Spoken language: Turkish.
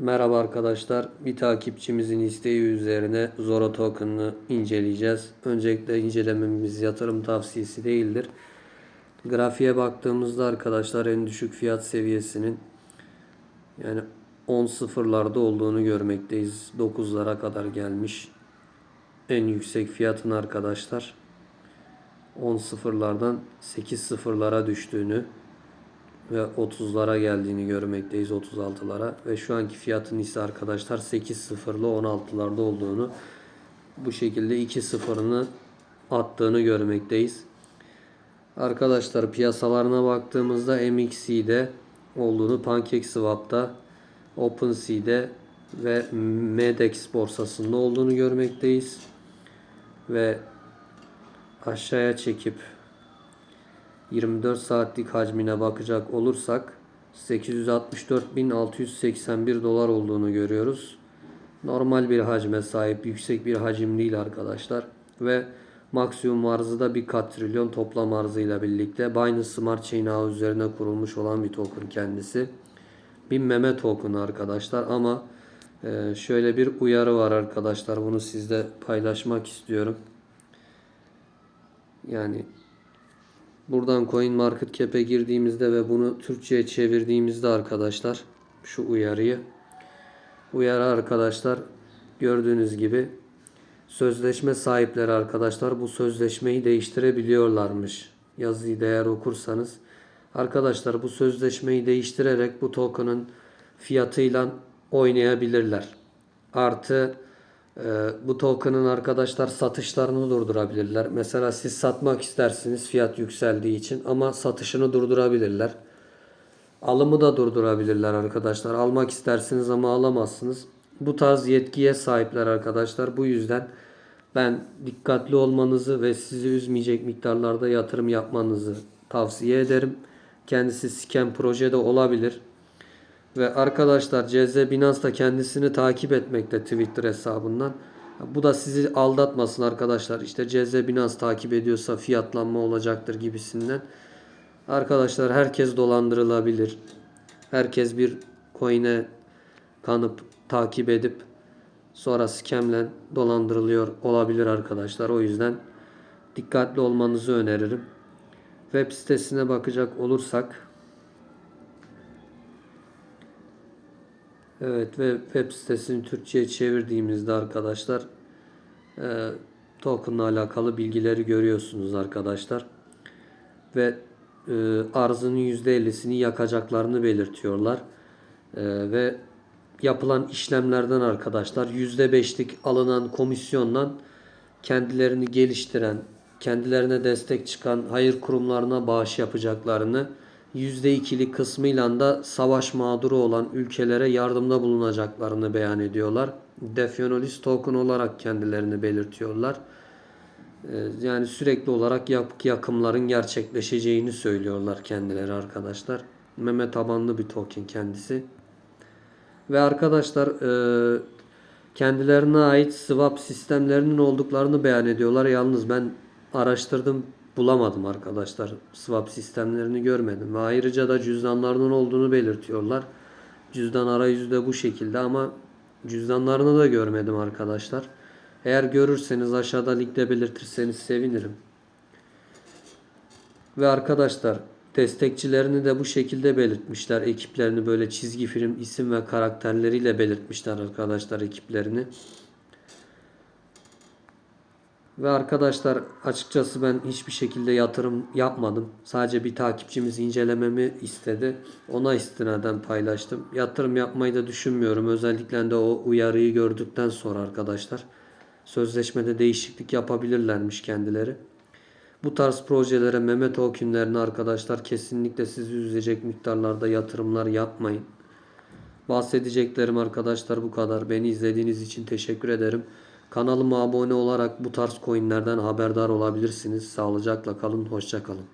Merhaba arkadaşlar. Bir takipçimizin isteği üzerine Zora Token'ı inceleyeceğiz. Öncelikle incelememiz yatırım tavsiyesi değildir. Grafiğe baktığımızda arkadaşlar en düşük fiyat seviyesinin yani 10 sıfırlarda olduğunu görmekteyiz. 9'lara kadar gelmiş. En yüksek fiyatın arkadaşlar 10 sıfırlardan 8 sıfırlara düştüğünü ve 30'lara geldiğini görmekteyiz 36'lara ve şu anki fiyatın ise arkadaşlar 8 sıfırlı 16'larda olduğunu bu şekilde 2 sıfırını attığını görmekteyiz. Arkadaşlar piyasalarına baktığımızda MXC'de olduğunu PancakeSwap'ta OpenSea'de ve MEDEX borsasında olduğunu görmekteyiz. Ve aşağıya çekip 24 saatlik hacmine bakacak olursak 864.681 dolar olduğunu görüyoruz. Normal bir hacme sahip yüksek bir hacim değil arkadaşlar. Ve maksimum arzı da bir katrilyon toplam arzıyla birlikte Binance Smart Chain ağı üzerine kurulmuş olan bir token kendisi. Bir meme token arkadaşlar ama e, şöyle bir uyarı var arkadaşlar. Bunu sizle paylaşmak istiyorum. Yani Buradan Coin Market Cap'e girdiğimizde ve bunu Türkçe'ye çevirdiğimizde arkadaşlar şu uyarıyı uyarı arkadaşlar gördüğünüz gibi sözleşme sahipleri arkadaşlar bu sözleşmeyi değiştirebiliyorlarmış. Yazıyı değer okursanız arkadaşlar bu sözleşmeyi değiştirerek bu token'ın fiyatıyla oynayabilirler. Artı bu token'ın arkadaşlar satışlarını durdurabilirler. Mesela siz satmak istersiniz fiyat yükseldiği için ama satışını durdurabilirler. Alımı da durdurabilirler arkadaşlar. Almak istersiniz ama alamazsınız. Bu tarz yetkiye sahipler arkadaşlar. Bu yüzden ben dikkatli olmanızı ve sizi üzmeyecek miktarlarda yatırım yapmanızı tavsiye ederim. Kendisi scam projede olabilir. Ve arkadaşlar CZ Binance da kendisini takip etmekte Twitter hesabından. Bu da sizi aldatmasın arkadaşlar. İşte CZ Binance takip ediyorsa fiyatlanma olacaktır gibisinden. Arkadaşlar herkes dolandırılabilir. Herkes bir coin'e kanıp takip edip sonra scamlen dolandırılıyor olabilir arkadaşlar. O yüzden dikkatli olmanızı öneririm. Web sitesine bakacak olursak Evet ve web sitesini Türkçe'ye çevirdiğimizde arkadaşlar e, token'la alakalı bilgileri görüyorsunuz arkadaşlar. Ve e, arzının %50'sini yakacaklarını belirtiyorlar. E, ve yapılan işlemlerden arkadaşlar %5'lik alınan komisyondan kendilerini geliştiren, kendilerine destek çıkan hayır kurumlarına bağış yapacaklarını %2'lik kısmıyla da savaş mağduru olan ülkelere yardımda bulunacaklarını beyan ediyorlar. Defionolis token olarak kendilerini belirtiyorlar. Ee, yani sürekli olarak yakımların gerçekleşeceğini söylüyorlar kendileri arkadaşlar. Meme tabanlı bir token kendisi. Ve arkadaşlar e, kendilerine ait swap sistemlerinin olduklarını beyan ediyorlar. Yalnız ben araştırdım bulamadım arkadaşlar. Swap sistemlerini görmedim. Ve ayrıca da cüzdanlarının olduğunu belirtiyorlar. Cüzdan arayüzü de bu şekilde ama cüzdanlarını da görmedim arkadaşlar. Eğer görürseniz aşağıda linkte belirtirseniz sevinirim. Ve arkadaşlar destekçilerini de bu şekilde belirtmişler. Ekiplerini böyle çizgi film isim ve karakterleriyle belirtmişler arkadaşlar ekiplerini. Ve arkadaşlar açıkçası ben hiçbir şekilde yatırım yapmadım. Sadece bir takipçimiz incelememi istedi. Ona istinaden paylaştım. Yatırım yapmayı da düşünmüyorum. Özellikle de o uyarıyı gördükten sonra arkadaşlar. Sözleşmede değişiklik yapabilirlermiş kendileri. Bu tarz projelere Mehmet Okünlerine arkadaşlar kesinlikle sizi üzecek miktarlarda yatırımlar yapmayın. Bahsedeceklerim arkadaşlar bu kadar. Beni izlediğiniz için teşekkür ederim. Kanalıma abone olarak bu tarz coinlerden haberdar olabilirsiniz. Sağlıcakla kalın, hoşça kalın.